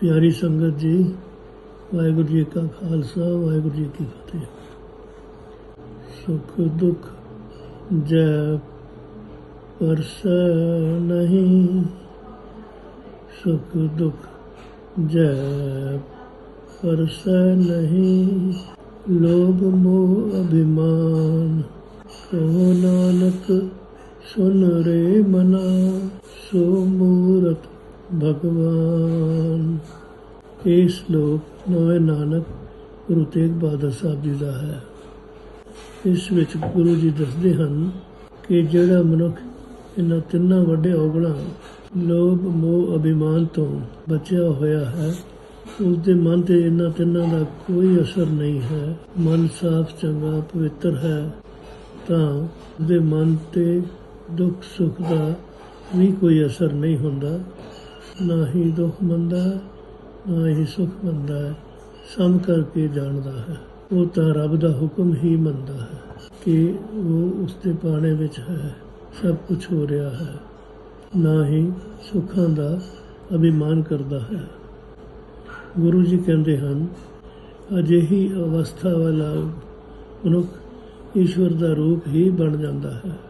ਪਿਆਰੀ ਸੰਗਤ ਜੀ, ਵਾਹਿਗੁਰੂ ਜੀ ਕਾ ਖਾਲਸਾ, ਵਾਹਿਗੁਰੂ ਜੀ ਕੀ ਫਤਿਹ। ਸੁਖ ਦੁਖ ਜੈ ਪਰਸ ਨਹੀਂ, ਸੁਖ ਦੁਖ ਜੈ ਪਰਸ ਨਹੀਂ। ਲੋਭ ਮੋਹ ਅਭਿਮਾਨ ਕਹੋ ਨਾਨਕ ਸੁਨ ਰੇ ਭਗਵਾਨ। ਇਹ ਸ਼ਲੋਕ ਨਵੇਂ ਨਾਨਕ ਗੁਰੂ ਤੇਗ ਬਹਾਦਰ ਸਾਹਿਬ ਜੀ ਦਾ ਹੈ। ਇਸ ਵਿੱਚ ਗੁਰੂ ਜੀ ਦੱਸਦੇ ਹਨ ਕਿ ਜਿਹੜਾ ਮਨੁੱਖ ਇਹਨਾਂ ਤਿੰਨਾਂ ਵੱਡੇ ਔਗਣਾਂ ਲੋਭ, ਮੋਹ, ਅਭਿਮਾਨ ਤੋਂ ਬਚਿਆ ਹੋਇਆ ਹੈ ਉਸ ਦੇ ਮਨ ਤੇ ਇਹਨਾਂ ਤਿੰਨਾਂ ਦਾ ਕੋਈ ਅਸਰ ਨਹੀਂ ਹੈ। ਮਨ ਸਾਫ਼, ਚੰਗਾ, ਪਵਿੱਤਰ ਹੈ, ਤਾਂ ਉਹਦੇ ਮਨ ਤੇ ਦੁੱਖ ਸੁੱਖ ਦਾ ਵੀ ਕੋਈ ਅਸਰ ਨਹੀਂ ਹੁੰਦਾ। ਨਾ ਹੀ ਦੁੱਖ ਮੰਦਾ ਨਾ ਹੀ ਸੁੱਖ ਮੰਦਾ ਹੈ, ਸਮ ਕਰਕੇ ਜਾਣਦਾ ਹੈ। ਉਹ ਤਾਂ ਰੱਬ ਦਾ ਹੁਕਮ ਹੀ ਮੰਨਦਾ ਹੈ ਕਿ ਉਹ ਉਸ ਦੇ ਪਾਣੇ ਵਿੱਚ ਹੈ, ਸਭ ਕੁਝ ਹੋ ਰਿਹਾ ਹੈ। ਨਾ ਹੀ ਸੁੱਖਾਂ ਦਾ ਅਭਿਮਾਨ ਕਰਦਾ ਹੈ। ਗੁਰੂ ਜੀ ਕਹਿੰਦੇ ਹਨ, ਅਜਿਹੀ ਅਵਸਥਾ ਵਾਲਾ ਮਨੁੱਖ ਈਸ਼ਵਰ ਦਾ ਰੂਪ ਹੀ ਬਣ ਜਾਂਦਾ ਹੈ।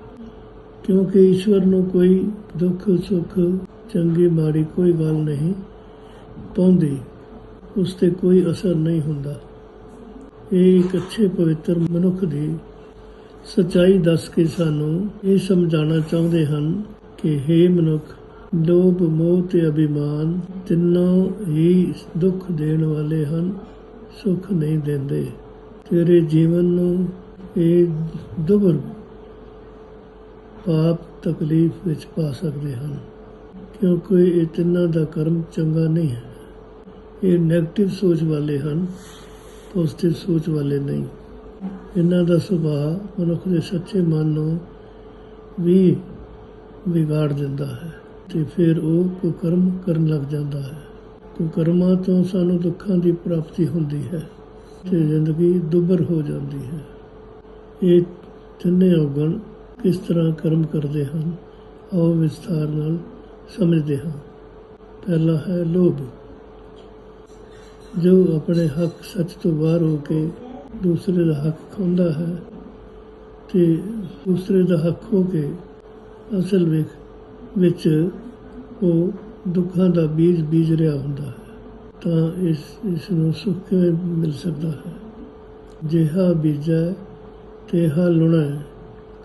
ਕਿਉਂਕਿ ਈਸ਼ਵਰ ਨੂੰ ਕੋਈ ਦੁੱਖ, ਸੁੱਖ, ਚੰਗੀ, ਮਾੜੀ ਕੋਈ ਗੱਲ ਨਹੀਂ ਪਾਉਂਦੀ। ਉਸ ਤੇ ਕੋਈ ਅਸਰ ਨਹੀਂ ਹੁੰਦਾ। ਇਹ ਇੱਕ ਅੱਛੇ, ਪਵਿੱਤਰ ਮਨੁੱਖ ਦੀ ਸਚਾਈ ਦੱਸ ਕੇ ਸਾਨੂੰ ਇਹ ਸਮਝਾਉਣਾ ਚਾਹੁੰਦੇ ਹਨ ਕਿ हे ਮਨੁੱਖ, ਲੋਭ, ਮੋਹ ਤੇ ਅਭਿਮਾਨ ਤਿੰਨੋਂ ਹੀ ਦੁੱਖ ਦੇਣ ਵਾਲੇ ਹਨ, ਸੁੱਖ ਨਹੀਂ ਦਿੰਦੇ। ਤੇਰੇ ਜੀਵਨ ਨੂੰ ਇਹ ਦੁਬਰ ਪਾਪ ਤਕਲੀਫ ਵਿੱਚ ਪਾ ਸਕਦੇ ਹਨ, ਕਿਉਂਕਿ ਇਹ ਤਿੰਨਾਂ ਦਾ ਕਰਮ ਚੰਗਾ ਨਹੀਂ ਹੈ। ਇਹ 네ਗੇਟਿਵ ਸੋਚ ਵਾਲੇ ਹਨ ਪੋਜ਼ਿਟਿਵ ਸੋਚ ਵਾਲੇ ਨਹੀਂ। ਇਹਨਾਂ ਦਾ ਸੁਭਾਅ ਮਨੁੱਖ ਦੇ ਸੱਚੇ ਮਨ ਨੂੰ ਵੀ ਵਿਗਾੜ ਦਿੰਦਾ ਹੈ ਤੇ ਫਿਰ ਉਹ ਕੁਕਰਮ ਕਰਨ ਲੱਗ ਜਾਂਦਾ ਹੈ। ਕੁਕਰਮਾਂ ਤੋਂ ਸਾਨੂੰ ਦੁੱਖਾਂ ਦੀ ਪ੍ਰਾਪਤੀ ਹੁੰਦੀ ਹੈ ਤੇ ਜ਼ਿੰਦਗੀ ਦੁੱਭਰ ਹੋ ਜਾਂਦੀ ਹੈ। ਇਹ ਤਿੰਨੇ ਔਗਣ ਕਿਸ ਤਰ੍ਹਾਂ ਕਰਮ ਕਰਦੇ ਹਨ, ਆਓ ਵਿਸਥਾਰ ਨਾਲ ਸਮਝਦੇ ਹਾਂ। ਪਹਿਲਾ ਹੈ ਲੋਭ। ਜੋ ਆਪਣੇ ਹੱਕ ਸੱਚ ਤੋਂ ਬਾਹਰ ਹੋ ਕੇ ਦੂਸਰੇ ਦਾ ਹੱਕ ਖੋਂਦਾ ਹੈ ਤੇ ਦੂਸਰੇ ਦਾ ਹੱਕ ਹੋ ਕੇ ਅਸਲ ਵਿੱਚ ਵਿੱਚ ਉਹ ਦੁੱਖਾਂ ਦਾ ਬੀਜ ਬੀਜ ਰਿਹਾ ਹੁੰਦਾ ਹੈ, ਤਾਂ ਇਸ ਇਸ ਨੂੰ ਸੁੱਖ ਕਿਵੇਂ ਮਿਲ ਸਕਦਾ ਹੈ? ਜਿਹਾ ਬੀਜੈ, ਤੇਹਾ ਲੁਣਾ।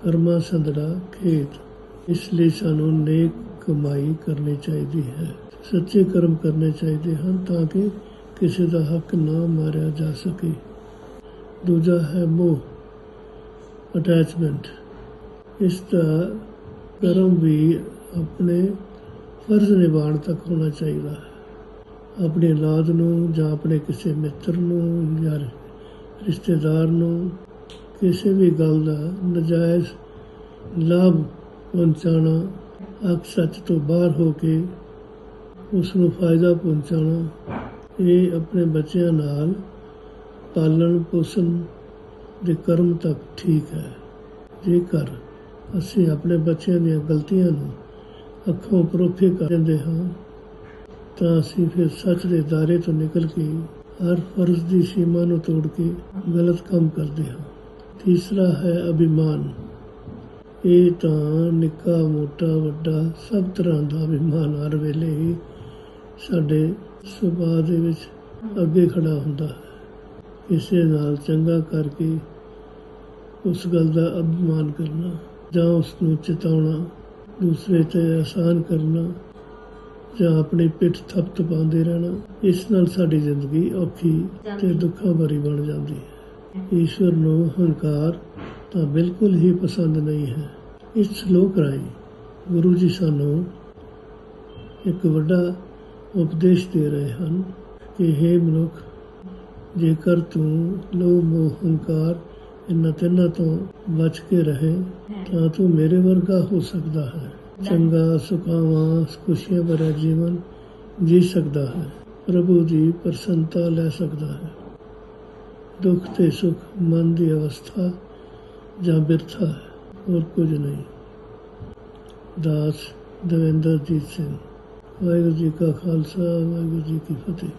ਕਰਮਾ ਸੰਦੜਾ ਖੇਤ। ਇਸ ਲਈ ਸਾਨੂੰ ਨੇਕ ਕਮਾਈ ਕਰਨੀ ਚਾਹੀਦੀ ਹੈ। ਸੱਚੇ ਕਰਮ ਕਰਨੇ ਚਾਹੀਦੇ ਹਨ ਤਾਂ ਕਿ ਕਿਸੇ ਦਾ ਹੱਕ ਨਾ ਮਾਰਿਆ ਜਾ ਸਕੇ। ਦੂਜਾ ਹੈ ਮੋਹ ਅਟੈਚਮੈਂਟ ਇਸ ਦਾ ਕਰਮ ਵੀ ਆਪਣੇ ਫਰਜ਼ ਨਿਭਾਉਣ ਤੱਕ ਹੋਣਾ ਚਾਹੀਦਾ ਹੈ। ਆਪਣੇ ਔਲਾਦ ਨੂੰ ਜਾਂ ਆਪਣੇ ਕਿਸੇ ਮਿੱਤਰ ਨੂੰ ਜਾਂ ਰਿਸ਼ਤੇਦਾਰ ਨੂੰ ਕਿਸੇ ਵੀ ਗੱਲ ਦਾ ਨਜਾਇਜ਼ ਲਾਭ ਪਹੁੰਚਾਉਣਾ ਹੱਕ ਸੱਚ ਤੋਂ ਬਾਹਰ ਹੋ ਕੇ ਉਸ ਨੂੰ ਫਾਇਦਾ ਪਹੁੰਚਾਉਣਾ, ਇਹ ਆਪਣੇ ਬੱਚਿਆਂ ਨਾਲ ਪਾਲਣ ਪੋਸ਼ਣ ਦੇ ਕਰਮ ਤੱਕ ਠੀਕ ਹੈ। ਜੇਕਰ ਅਸੀਂ ਆਪਣੇ ਬੱਚਿਆਂ ਦੀਆਂ ਗਲਤੀਆਂ ਨੂੰ ਅੱਖੋਂ ਪਰੋਖੇ ਕਰ ਦਿੰਦੇ ਹਾਂ, ਤਾਂ ਅਸੀਂ ਫਿਰ ਸੱਚ ਦੇ ਦਾਇਰੇ ਤੋਂ ਨਿਕਲ ਕੇ ਹਰ ਫਰਜ਼ ਦੀ ਸੀਮਾ ਨੂੰ ਤੋੜ ਕੇ ਗਲਤ ਕੰਮ ਕਰਦੇ ਹਾਂ। ਤੀਸਰਾ ਹੈ ਅਭਿਮਾਨ। ਇਹ ਤਾਂ ਨਿੱਕਾ ਮੋਟਾ ਵੱਡਾ ਸਭ ਤਰ੍ਹਾਂ ਦਾ ਅਭਿਮਾਨ ਹਰ ਵੇਲੇ ਹੀ ਸਾਡੇ ਸੁਭਾਅ ਦੇ ਵਿੱਚ ਅੱਗੇ ਖੜਾ ਹੁੰਦਾ ਹੈ। ਕਿਸੇ ਨਾਲ ਚੰਗਾ ਕਰਕੇ ਉਸ ਗੱਲ ਦਾ ਅਭਿਮਾਨ ਕਰਨਾ ਜਾਂ ਉਸ ਨੂੰ ਚਿਤਾਉਣਾ ਦੂਸਰੇ ਤੇ ਆਸਾਨ ਕਰਨਾ ਜਾਂ ਆਪਣੀ ਪਿੱਠ ਥਪਥ ਪਾਉਂਦੇ ਰਹਿਣਾ ਇਸ ਨਾਲ ਸਾਡੀ ਜ਼ਿੰਦਗੀ ਔਖੀ ਤੇ ਦੁੱਖਾਂ ਭਰੀ ਬਣ ਜਾਂਦੀ ਹੈ। ਈਸ਼ਵਰ ਨੂੰ ਹੰਕਾਰ ਤਾਂ ਬਿਲਕੁਲ ਹੀ ਪਸੰਦ ਨਹੀਂ ਹੈ। ਇਸ ਸ਼ਲੋਕ ਰਾਹੀਂ ਗੁਰੂ ਜੀ ਸਾਨੂੰ ਇੱਕ ਵੱਡਾ ਉਪਦੇਸ਼ ਦੇ ਰਹੇ ਹਨ ਕਿ हे ਮਨੁੱਖ, ਜੇਕਰ ਤੂੰ ਲੋਭ, ਮੋਹ, ਹੰਕਾਰ ਇਹਨਾਂ ਤਿੰਨਾਂ ਤੋਂ ਬਚ ਕੇ ਰਹੇ, ਤਾਂ ਤੂੰ ਮੇਰੇ ਵਰਗਾ ਹੋ ਸਕਦਾ ਹੈ। ਚੰਗਾ, ਸੁਖਾਵਾਂ, ਖੁਸ਼ੀਆਂ ਭਰਿਆ ਜੀਵਨ ਜੀ ਸਕਦਾ ਹੈ। ਪ੍ਰਭੂ ਦੀ ਪ੍ਰਸੰਨਤਾ ਲੈ ਸਕਦਾ ਹੈ। ਦੁੱਖ ਤੇ ਸੁਖ, ਮਨ ਦੀ ਅਵਸਥਾ ਜਾਂ ਬਿਰਥਾ ਹੈ, ਹੋਰ ਕੁਝ ਨਹੀਂ। ਦਾਸ ਦਵਿੰਦਰਜੀਤ ਸਿੰਘ, ਵਾਹਿਗੁਰੂ ਜੀ ਕਾ ਖਾਲਸਾ, ਵਾਹਿਗੁਰੂ ਜੀ ਕੀ ਫਤਿਹ।